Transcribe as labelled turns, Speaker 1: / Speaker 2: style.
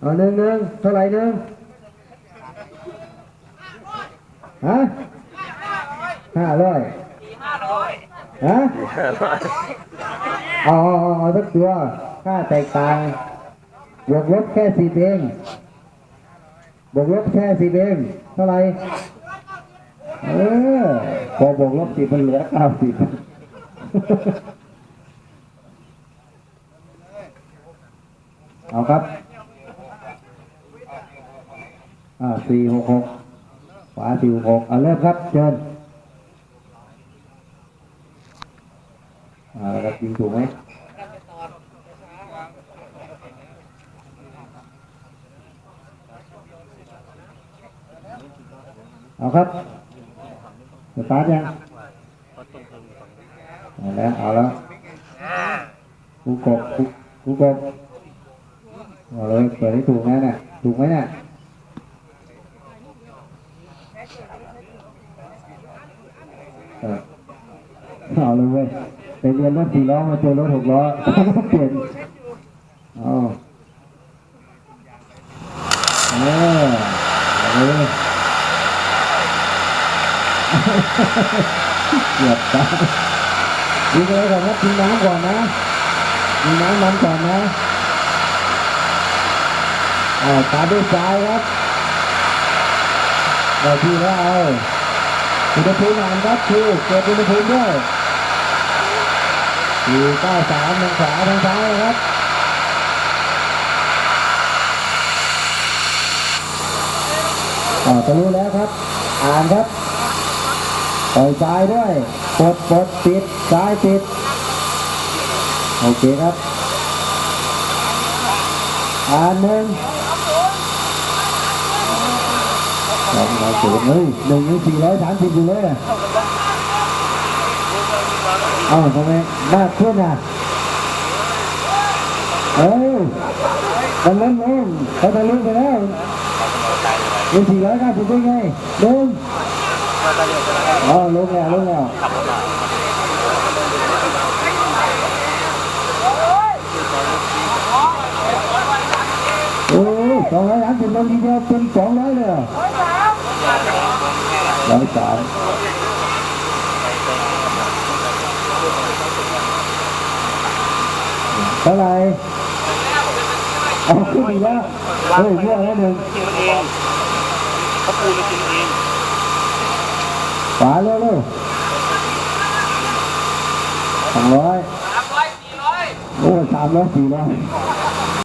Speaker 1: เอาหนึ่งหนึ่งเท่าไหร่หนึ่งฮะห้าร้อยฮะเอาเอาเอาเอาสักตัวค่าแตกต่างบวกลบแค่สิบเองบวกลบแค่สิบเองเท่าไหร่เออพอบวกลบสิบมันเหลือเก้าสิบเอาครับ อ่าสี่หกหกขวาสี่หกเอาเริ่มครับ เชิญอ่าแล้วก็ยิงถูกไหมเอาครับสตาร์ทยังเอาแล้วเอาแล้วกูกบกูกูกบเอาเลยเปิดให้ถูกนะเนี่ยถูกไหมเนี่ย เอาเลยเว้ยไปเรียนรถสี่ล้อมาเจอรถหกล้อเปลี่ยนเอาเออเอาเลยเกือบตายยิงเลยก่อนนะทิ้งน้ำก่อนนะทิ้งน้ำน้ำก่อนนะอ่าตาด้วยซ้ายครับเราที่แล้วเอา อุณหภูมิอ่านครับคือเกิดอุณหภูมิด้วยสี่เก้าสามทางขวาทางซ้ายครับอ่าจะรู้แล้วครับ อ่านครับปล่อยซ้ายด้วยปดปดปิดซ้ายปิด โอเคครับ อ่านหนึ่ง สองร้อยศูนย์เฮ้ยหนึ่งนี่สี่ร้อยสามสิบอยู่เลยอะเอ้าทำไมมากขึ้นอะเอ้ยมันเล่นเองเขาทะลุไปแล้วเป็นสี่ร้อยเก้าสิบได้ไงลงอ๋อลงแล้วลงแล้วโอ้ยสองร้อยสามสิบลงทีเดียวเป็นสองร้อยเลย เหรอร้อยสามเท่าไหร่เอาขึ้นอีกแล้วเฮ้ยเรื่องแล้วหนึ่ง
Speaker 2: กินมันเองเขาปูมากินเอง
Speaker 1: ขวาเร็วเร็วสองร้อย
Speaker 2: สามร้อยสี่ร้อย
Speaker 1: โอ้สามร้อยสี่ร้อย